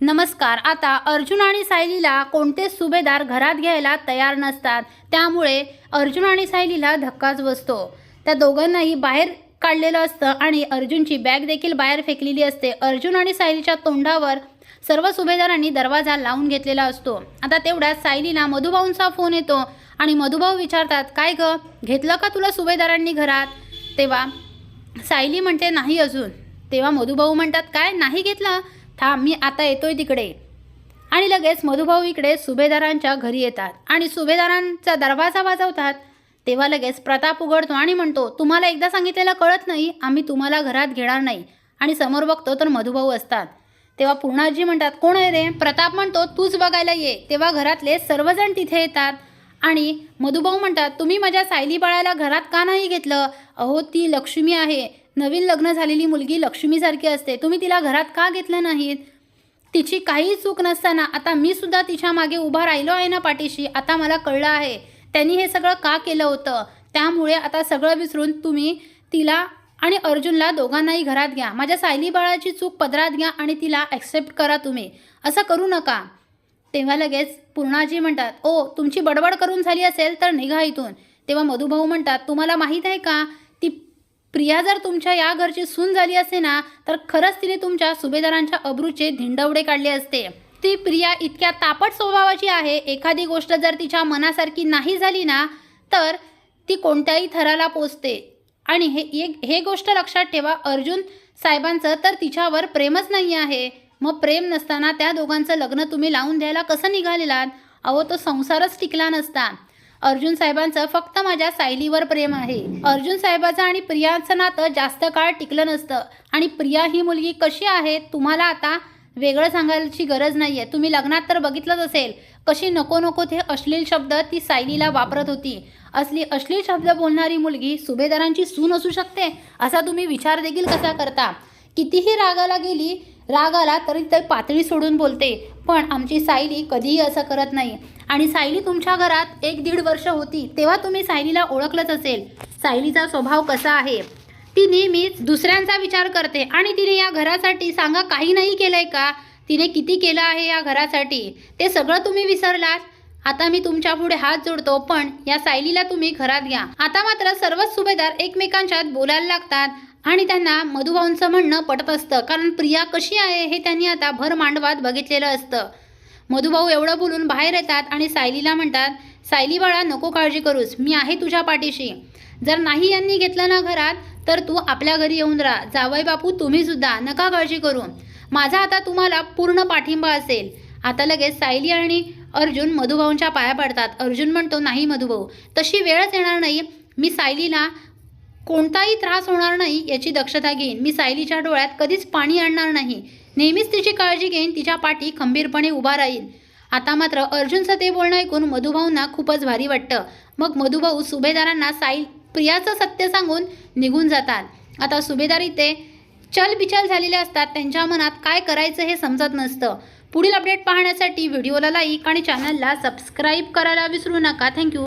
नमस्कार आता अर्जुन आणि सायलीला कोणतेच सुभेदार घरात घ्यायला तयार नसतात त्यामुळे अर्जुन आणि सायलीला धक्काच बसतो. त्या दोघांनाही बाहेर काढलेलं असतं आणि अर्जुनची बॅग देखील बाहेर फेकलेली असते. अर्जुन आणि सायलीच्या तोंडावर सर्व सुभेदारांनी दरवाजा लावून घेतलेला असतो. आता तेवढ्यात सायलीला मधुभाऊंचा फोन येतो आणि मधुभाऊ विचारतात काय ग घेतलं का तुला सुभेदारांनी घरात? तेव्हा सायली म्हणते नाही अजून. तेव्हा मधुभाऊ म्हणतात काय नाही घेतलं? थांब मी आता येतोय तिकडे. आणि लगेच मधुभाऊ इकडे सुभेदारांच्या घरी येतात आणि सुभेदारांचा दरवाजा वाजवतात. तेव्हा लगेच प्रताप उघडतो आणि म्हणतो तुम्हाला एकदा सांगितलेलं कळत नाही आम्ही तुम्हाला घरात घेणार नाही. आणि समोर बघतो तर मधुभाऊ असतात. तेव्हा पूर्णाजी म्हणतात कोण आहे रे? प्रताप म्हणतो तूच बघायला ये. तेव्हा घरातले सर्वजण तिथे येतात. आणि मधुभाऊ म्हणतात तुम्ही माझ्या सायली बाळाला घरात का नाही घेतलं? अहो ती लक्ष्मी आहे. नवीन लग्न झालेली मुलगी लक्ष्मीसारखी असते. तुम्ही तिला घरात का घेतलं नाहीत? तिची काही चूक नसताना आता मी सुद्धा तिच्यामागे उभा राहिलो आहे ना पाठीशी? आता मला कळलं आहे. त्यांनी हे सगळं का केलं होतं? त्यामुळे आता सगळं विसरून तुम्ही तिला आणि अर्जुनला दोघांनाही घरात घ्या. माझ्या सायली बाळाची चूक पदरात घ्या आणि तिला ॲक्सेप्ट करा तुम्ही. असं करू नका. तेव्हा लगेच पूर्णाजी म्हणतात ओ तुमची बडबड करून झाली असेल तर निघा इथून. तेव्हा मधुभाऊ म्हणतात तुम्हाला माहीत आहे का? प्रिया जर तुमच्या या घरची सून झाली असते ना तर खरंच तिने तुमच्या सुभेदारांच्या अब्रूचे धिंडवडे काढले असते. ती प्रिया इतक्या तापट स्वभावाची आहे एखादी गोष्ट जर तिच्या मनासारखी नाही झाली ना तर ती कोणत्याही थराला पोचते. आणि हे एक हे गोष्ट लक्षात ठेवा अर्जुन साहेबांचं तर तिच्यावर प्रेमच नाही आहे. मग प्रेम नसताना त्या दोघांचं लग्न तुम्ही लावून द्यायला कसं निघालेलात? अहो तो संसारच टिकला नसता. अर्जुन साहेबांचं फक्त माझ्या सायलीवर प्रेम आहे. अर्जुन साहेबाचं आणि प्रियाचं नातं जास्त काळ टिकलं नसतं. आणि प्रिया ही मुलगी कशी आहे तुम्हाला आता वेगळं सांगायची गरज नाही आहे तुम्ही लग्नात तर बघितलंच असेल. कशी नको नको ते अश्लील शब्द ती सायलीला वापरत होती. असली अश्लील शब्द बोलणारी मुलगी सुभेदारांची सून असू शकते असा तुम्ही विचार देखील कसा करता? कितीही रागाला गेली राग आला तरी ते पातळी सोडून बोलते पण आमची सायली कधीही असं करत नाही. आणि सायली तुमच्या घरात एक दीड वर्ष होती तेव्हा तुम्ही सायलीला ओळखलंच असेल. सायलीचा स्वभाव कसा आहे? ती नेहमीच दुसऱ्यांचा विचार करते आणि तिने या घरासाठी सांगा काही नाही केलंय का? तिने किती केलं आहे या घरासाठी? ते सगळं तुम्ही विसरलात? आता मी तुमच्यापुढे हात जोडतो पण या सायलीला तुम्ही घरात घ्या. आता मात्र सर्वच सुभेदार एकमेकांच्यात बोलायला लागतात आणि त्यांना मधुभाऊंचं म्हणणं पटत असतं कारण प्रिया कशी आहे हे त्यांनी आता भर मांडवात बघितलेलं असतं. मधुभाऊ एवढं बोलून बाहेर येतात आणि सायलीला म्हणतात सायली बाळा नको काळजी करूस मी आहे तुझ्या पाठीशी. जर नाही यांनी घेतलं ना घरात तर तू आपल्या घरी येऊन राहा. जावई बापू तुम्ही सुद्धा नका काळजी करू. माझा आता तुम्हाला पूर्ण पाठिंबा असेल. आता लगेच सायली आणि अर्जुन मधुभाऊंच्या पाया पडतात. अर्जुन म्हणतो नाही मधुभाऊ तशी वेळच येणार नाही. मी सायलीला कोणताही त्रास होणार नाही याची दक्षता घेईन. मी सायलीच्या डोळ्यात कधीच पाणी आणणार नाही. नेहमीच तिची काळजी घेईन तिच्या पाठी खंबीरपणे उभा राहील आता मात्र अर्जुनचं ते बोलणं ऐकून मधुभाऊंना खूपच भारी वाटतं. मग मधुभाऊ सुभेदारांना साईल प्रियाचं सत्य सांगून निघून जातात. आता सुभेदार इथे चलबिचल झालेले असतात. त्यांच्या मनात काय करायचं हे समजत नसतं. पुढील अपडेट पाहण्यासाठी व्हिडिओला लाईक आणि चॅनलला सबस्क्राईब करायला विसरू नका. थँक्यू